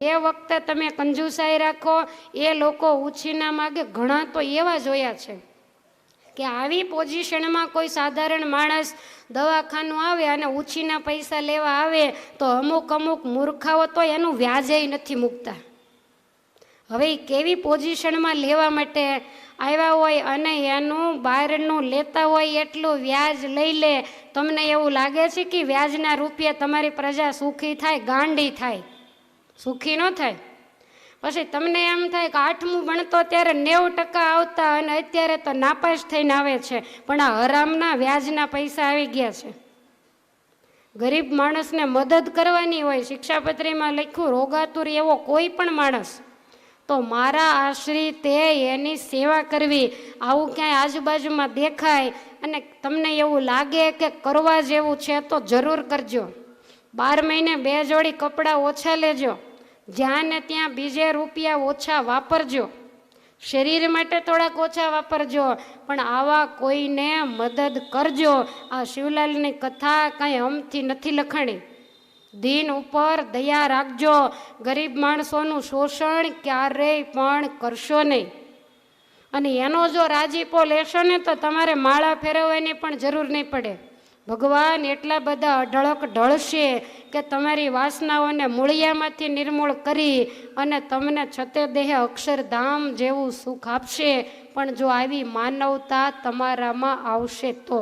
એ વખતે તમે કંજુસાઈ રાખો, એ લોકો ઉછીના માગે. ઘણા તો એવા જોયા છે કે આવી પોઝિશનમાં કોઈ સાધારણ માણસ દવાખાનું આવે અને ઉછીના પૈસા લેવા આવે તો અમુક અમુક મૂર્ખાઓ તો એનું વ્યાજે નથી મૂકતા. હવે કેવી પોઝિશનમાં લેવા માટે આવ્યા હોય અને એનું બહારનું લેતા હોય એટલું વ્યાજ લઈ લે. તમને એવું લાગે છે કે વ્યાજના રૂપિયા તમારી પ્રજા સુખી થાય, ગાંડી થાય? સુખી ન થાય. પછી તમને એમ થાય કે આઠમું ભણતો ત્યારે નેવું ટકા આવતા અને અત્યારે તો નાપાસ થઈને આવે છે. પણ આ હરામના વ્યાજના પૈસા આવી ગયા છે. ગરીબ માણસને મદદ કરવાની હોય, શિક્ષાપત્રીમાં લખ્યું, રોગાતુર એવો કોઈ પણ માણસ. તો મારા આશ્રિતે એની સેવા કરવી. આવું ક્યાંય આજુબાજુમાં દેખાય અને તમને એવું લાગે કે કરવા જેવું છે તો જરૂર કરજો. બાર મહિને બે જોડી કપડાં ઓછા લેજો. જ્યાં ને ત્યાં બીજે રૂપિયા ઓછા વાપરજો. શરીર માટે થોડાક ઓછા વાપરજો, પણ આવા કોઈને મદદ કરજો. આ શિવલાલની કથા કાંઈ અમથી નથી લખાણી. દિન ઉપર દયા રાખજો. ગરીબ માણસોનું શોષણ ક્યારેય પણ કરશો નહીં. અને એનો જો રાજીપો લેશો ને તો તમારે માળા ફેરવવાની પણ જરૂર નહીં પડે. ભગવાન એટલા બધા અઢળક ઢળશે. કે તમારી વાસનાઓને મૂળિયામાંથી નિર્મૂળ કરી અને તમને છતે દેહે અક્ષરધામ જેવું સુખ આપશે. પણ જો આવી માનવતા તમારામાં આવશે તો